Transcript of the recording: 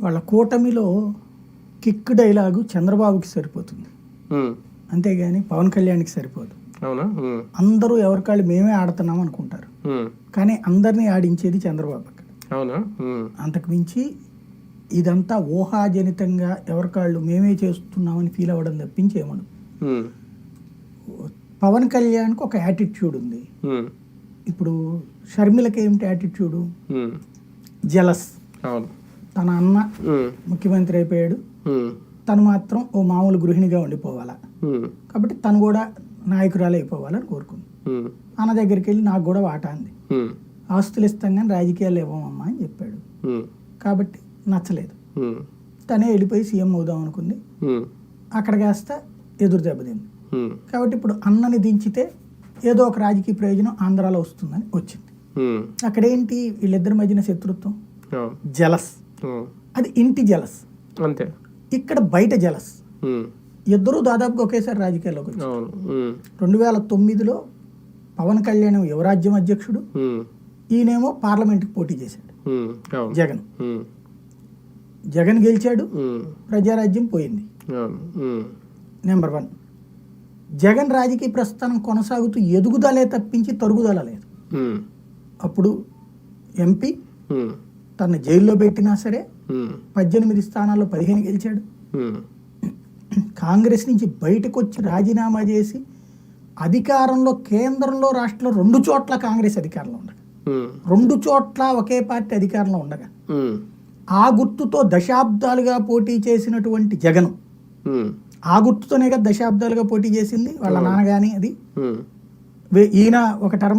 వాళ్ళ కూటమిలో kick dialogue చంద్రబాబుకి సరిపోతుంది. అంతేగాని పవన్ కళ్యాణ్కి సరిపోదు అవునా. అందరూ ఎవరికాళ్ళు మేమే ఆడుతున్నాం అనుకుంటారు. కానీ అందరినీ ఆడించేది చంద్రబాబు అక్కడ అవునా ఉమ్. అంతకు మించి ఇదంతా ఊహాజనితంగా ఎవరికాళ్ళు మేమే చేస్తున్నామని ఫీల్ అవ్వడం తప్పించి ఏమను. పవన్ కళ్యాణ్కి ఒక యాటిట్యూడ్ ఉంది. ఇప్పుడు షర్మిలకి ఏమిటి యాటిట్యూడు. జలస్ అవును తన అన్న. ముఖ్యమంత్రి అయిపోయాడు. తను మాత్రం ఓ మామూలు గృహిణిగా ఉండిపోవాలా. కాబట్టి తను కూడా నాయకురాలు అయిపోవాలని కోరుకుంది. అన్న దగ్గరికి వెళ్ళి నాకు కూడా వాటా అంది. ఆస్తులు ఇస్తాం కానీ రాజకీయాలు ఇవ్వమమ్మా అని చెప్పాడు. కాబట్టి నచ్చలేదు. తనే వెళ్ళిపోయి సీఎం అవుదాం అనుకుంది. అక్కడ కాస్త ఎదురు దెబ్బతింది. కాబట్టి ఇప్పుడు అన్నని దించితే ఏదో ఒక రాజకీయ ప్రయోజనం ఆంధ్రాలో వస్తుందని వచ్చింది. అక్కడేంటి వీళ్ళిద్దరి మధ్యన శత్రుత్వం జలస్. అది ఇంటి జలస్ అంతే ఇక్కడ బయట జలస్ ఉమ్. ఇద్దరూ దాదాపుగా ఒకేసారి రాజకీయాల్లోకి వచ్చారు ఉమ్. రెండు వేల తొమ్మిదిలో పవన్ కళ్యాణ్ యువరాజ్యం అధ్యక్షుడు. ఈయనేమో పార్లమెంట్కి పోటీ చేశాడు జగన్. జగన్ గెలిచాడు. ప్రజారాజ్యం పోయింది. నెంబర్ వన్ జగన్ రాజకీయ ప్రస్థానం కొనసాగుతూ ఎదుగుదలే తప్పించి తరుగుదల లేదు. అప్పుడు ఎంపీ. తన జైల్లో పెట్టినా సరే. పద్దెనిమిది స్థానాల్లో పదిహేను గెలిచాడు. కాంగ్రెస్ నుంచి బయటకు వచ్చి రాజీనామా చేసి అధికారంలో కేంద్రంలో రాష్ట్రంలో రెండు చోట్ల కాంగ్రెస్ అధికారంలో ఉండగా. రెండు చోట్ల ఒకే పార్టీ అధికారంలో ఉండగా. ఆ గుర్తుతో దశాబ్దాలుగా పోటీ చేసినటువంటి జగన్. ఆ గుర్తుతోనే కదా దశాబ్దాలుగా పోటీ చేసింది వాళ్ళ నాన్న కానీ అది ఈయన ఒక టర్మ్